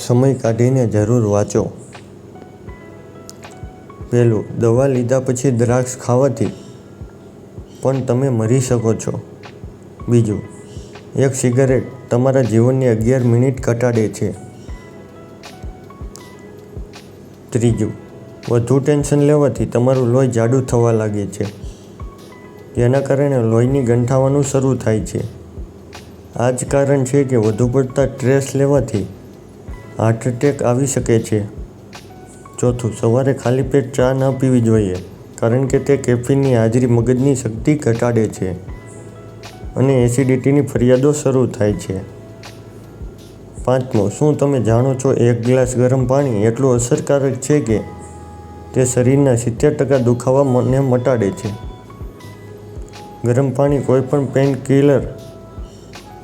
સમય કાઢીને જરૂર વાંચો. પહેલું, દવા લીધા પછી દ્રાક્ષ ખાવાથી પણ તમે મરી શકો છો. બીજું, એક સિગારેટ તમારા જીવનની અગિયાર મિનિટ ઘટાડે છે. ત્રીજું, વધુ ટેન્શન લેવાથી તમારું લોહી જાડું થવા લાગે છે. જેના કારણે લોહીની ગંઠાવાનું શરૂ થાય છે. આ જ કારણ છે કે વધુ પડતા સ્ટ્રેસ લેવાથી હાર્ટ એટેક આવી શકે છે. ચોથું, સવારે ખાલી પેટ ચા ન પીવી જોઈએ, કારણ કે તે કેફીનની હાજરી મગજની શક્તિ ઘટાડે છે અને એસિડિટીની ફરિયાદો શરૂ થાય છે. પાંચમો, શું તમે જાણો છો એક ગ્લાસ ગરમ પાણી એટલું અસરકારક છે કે તે શરીરના સિત્તેર ટકા દુખાવાને મટાડે છે? ગરમ પાણી કોઈપણ પેઇન કિલર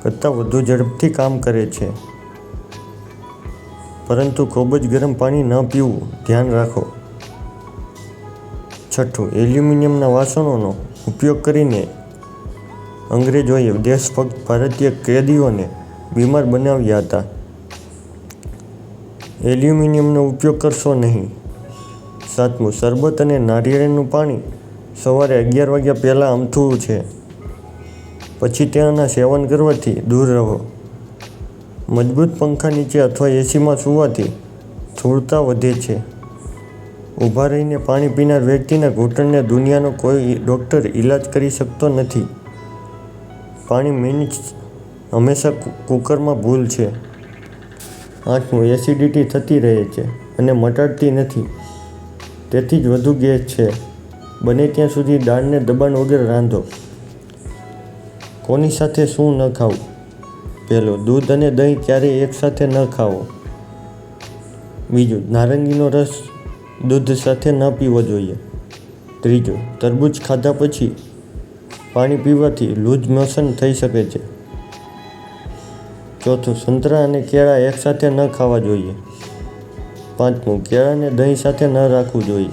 કરતાં વધુ ઝડપથી કામ કરે છે. પરંતુ ખૂબ જ ગરમ પાણી ન પીવું. ધ્યાન રાખો. છઠ્ઠું, એલ્યુમિનિયમના વાસણોનો ઉપયોગ કરીને અંગ્રેજોએ દેશભક્ત ભારતીય કેદીઓને બીમાર બનાવ્યા હતા. એલ્યુમિનિયમનો ઉપયોગ કરશો નહીં. સાતમું, શરબત અને નારિયેળનું પાણી સવારે અગિયાર વાગ્યા પહેલાં અમથું છે. પછી તેના સેવન કરવાથી દૂર રહો. મજબૂત પંખા નીચે અથવા એસીમાં સૂવાથી સ્થૂળતા વધે છે. ઊભા રહીને પાણી પીનાર વ્યક્તિના ઘૂંટણને દુનિયાનો કોઈ ડૉક્ટર ઈલાજ કરી શકતો નથી. પાણી મિનિટ હંમેશા કુકરમાં ભૂલ છે. આઠમું એસિડિટી થતી રહે છે અને મટાડતી નથી. તેથી જ વધુ ગેસ છે. બને ત્યાં સુધી દાળને દબાણ વગર રાંધો. કોની સાથે શું ન ખાવું? પહેલું, દૂધ અને દહીં ક્યારેય એકસાથે ન ખાવો. બીજું, નારંગીનો રસ દૂધ સાથે ન પીવો જોઈએ. ત્રીજું, તરબૂચ ખાધા પછી પાણી પીવાથી લૂઝ મોશન થઈ શકે છે. ચોથું, સંતરા અને કેળા એકસાથે ન ખાવા જોઈએ. પાંચમું કેળાને દહીં સાથે ન રાખવું જોઈએ.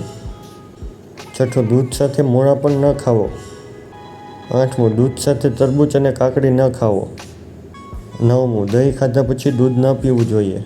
છઠ્ઠું, દૂધ સાથે મોળા પણ ન ખાવો. આઠમું, દૂધ સાથે તરબૂચ અને કાકડી ન ખાવો. નવમું દહીં ખાધા પછી દૂધ ન પીવું જોઈએ.